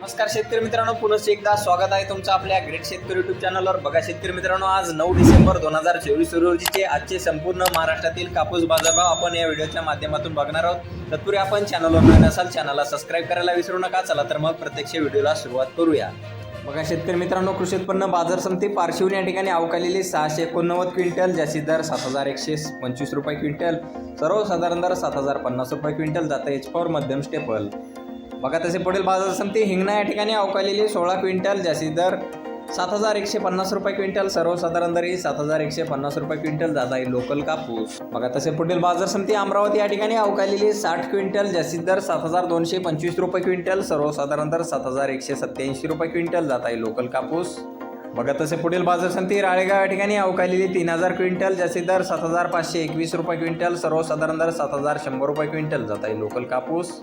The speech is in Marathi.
नमस्कार शेतकरी मित्रांनो पुनश्च एकदा स्वागत आहे तुमचं आपल्या ग्रेट शेतकरी युट्यूब चॅनलवर बघा शेतकरी मित्रांनो आज नऊ डिसेंबर दोन हजार चोवीस रोजीचे आजचे संपूर्ण महाराष्ट्रातील कापूस बाजारभाव आपण या व्हिडिओच्या माध्यमातून बघणार आहोत. तत्पूर्वी आपण चॅनलवर नवीन असाल चॅनलला सबस्क्राईब करायला विसरू नका. चला तर मग प्रत्यक्ष व्हिडिओला सुरुवात करूया. बघा शेतकरी मित्रांनो कृषी उत्पन्न बाजार समिती पारशिवून या ठिकाणी अवकालेली सहाशे एकोणनव्वद क्विंटल जास्तीत दर सात हजार एकशे पंचवीस रुपये क्विंटल सर्वसाधारण दर सात हजार पन्नास रुपये क्विंटल जातं एच पॉवर मध्यम स्टेपल बघा तसे पुढील बाजार समिती हिंगणा या ठिकाणी अवकालेली सोळा क्विंटल जास्ती दर सात हजार एकशे पन्नास रुपये क्विंटल सर्वसाधारण दर ही सात हजार एकशे पन्नास रुपये क्विंटल जात आहे लोकल कापूस. बघा तसे पुढील बाजार समिती अमरावती या ठिकाणी अवकालेली साठ क्विंटल जास्तीत दर सात हजार दोनशे पंचवीस रुपये क्विंटल सर्वसाधारण दर सात हजार एकशे सत्याऐंशी रुपये क्विंटल जात आहे लोकल कापूस. बघा तसे पुढील बाजार समिती राळेगाव या ठिकाणी अवकालेली तीन हजार क्विंटल जास्तीत दर सात हजार पाचशे एकवीस रुपये क्विंटल सर्वसाधारण दर सात हजार शंभर रुपये क्विंटल जात आहे लोकल कापूस.